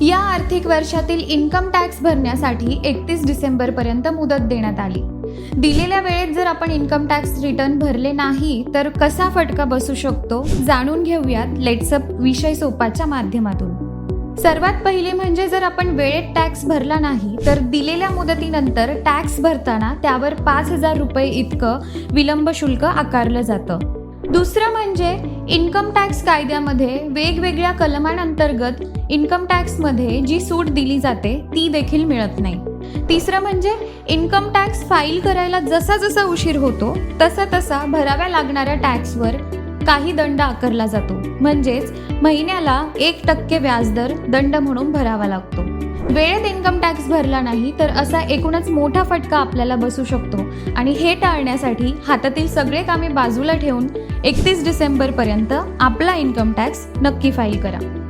या आर्थिक वर्षातील इन्कम टॅक्स भरण्यासाठी एकतीस डिसेंबरपर्यंत मुदत देण्यात आली. दिलेल्या वेळेत जर आपण इन्कम टॅक्स रिटर्न भरले नाही तर कसा फटका बसू शकतो? जाणून घेऊयात लेट्सअप विषय सोपाच्या माध्यमातून. सर्वात पहिले म्हणजे जर आपण वेळेत टॅक्स भरला नाही तर दिलेल्या मुदतीनंतर टॅक्स भरताना त्यावर पाच हजार रुपये इतकं विलंब शुल्क आकारलं जातं. दुसरं म्हणजे इन्कम टॅक्स कायद्यामध्ये वेगवेगळ्या कलमांअंतर्गत इन्कम टॅक्समध्ये जी सूट दिली जाते ती देखील मिळत नाही. तिसरं म्हणजे इन्कम टॅक्स फाईल करायला जसा जसा उशीर होतो तसा तसा भराव्या लागणाऱ्या टॅक्सवर काही दंड आकारला जातो. म्हणजेच महिन्याला एक टक्के व्याजदर दंड म्हणून भरावा लागतो. वेळेत इन्कम टॅक्स भरला नाही तर असा एकूणच मोठा फटका आपल्याला बसू शकतो. आणि हे टाळण्यासाठी हातातील सगळे कामे बाजूला ठेवून एकतीस डिसेंबरपर्यंत आपला इन्कम टॅक्स नक्की फाईल करा.